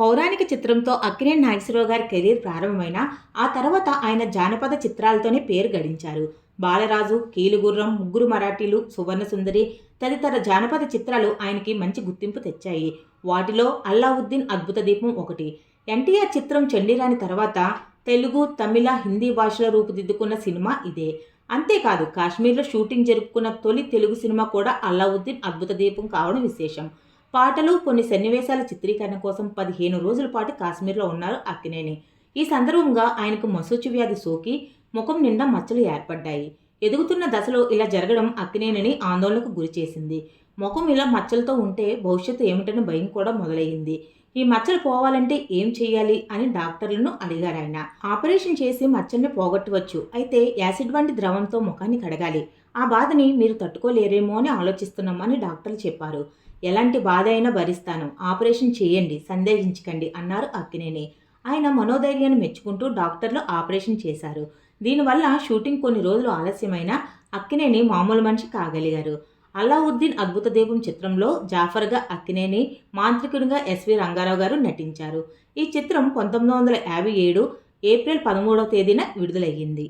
పౌరాణిక చిత్రంతో అక్కినేని నాగేశ్వరరావు గారి కెరీర్ ప్రారంభమైన ఆ తర్వాత ఆయన జానపద చిత్రాలతోనే పేరు గడించారు. బాలరాజు కీలుగుర్రం ముగ్గురు మరాఠీలు సువర్ణ సుందరి తదితర జానపద చిత్రాలు ఆయనకి మంచి గుర్తింపు తెచ్చాయి. వాటిలో అల్లావుద్దీన్ అద్భుత దీపం ఒకటి. ఎన్టీఆర్ చిత్రం చండీరాని తర్వాత తెలుగు తమిళ హిందీ భాషలో రూపుదిద్దుకున్న సినిమా ఇదే. అంతేకాదు కాశ్మీర్లో షూటింగ్ జరుపుకున్న తొలి తెలుగు సినిమా కూడా అల్లావుద్దీన్ అద్భుత దీపం కావడం విశేషం. పాటలు కొన్ని సన్నివేశాల చిత్రీకరణ కోసం పదిహేను రోజుల పాటు కాశ్మీర్లో ఉన్నారు అక్కినేని. ఈ సందర్భంగా ఆయనకు మసూచి వ్యాధి సోకి ముఖం నిండా మచ్చలు ఏర్పడ్డాయి. ఎదుగుతున్న దశలో ఇలా జరగడం అక్కినేనిని ఆందోళనకు గురిచేసింది ముఖం ఇలా మచ్చలతో ఉంటే భవిష్యత్తు ఏమిటని భయం కూడా మొదలయ్యింది. ఈ మచ్చలు పోవాలంటే ఏం చేయాలి అని డాక్టర్లను అడిగారు ఆయన. ఆపరేషన్ చేసి మచ్చల్ని పోగొట్టవచ్చు. అయితే యాసిడ్ వంటి ద్రవంతో ముఖాన్ని కడగాలి. ఆ బాధని మీరు తట్టుకోలేరేమో అని ఆలోచిస్తున్నామని డాక్టర్లు చెప్పారు. ఎలాంటి బాధ అయినా భరిస్తాను. ఆపరేషన్ చేయండి. సందేహించకండి అన్నారు అక్కినేని. ఆయన మనోధైర్యాన్ని మెచ్చుకుంటూ డాక్టర్లు ఆపరేషన్ చేశారు. దీనివల్ల షూటింగ్ కొన్ని రోజులు ఆలస్యమైన అక్కినేని మామూలు మనిషి కాగలిగారు. అల్లావుద్దీన్ అద్భుత దీపం చిత్రంలో జాఫర్గా అక్కినేని మాంత్రికుడిగా ఎస్వి రంగారావు గారు నటించారు. ఈ చిత్రం పంతొమ్మిది వందల యాభై ఏడు ఏప్రిల్ పదమూడవ తేదీన విడుదలయ్యింది.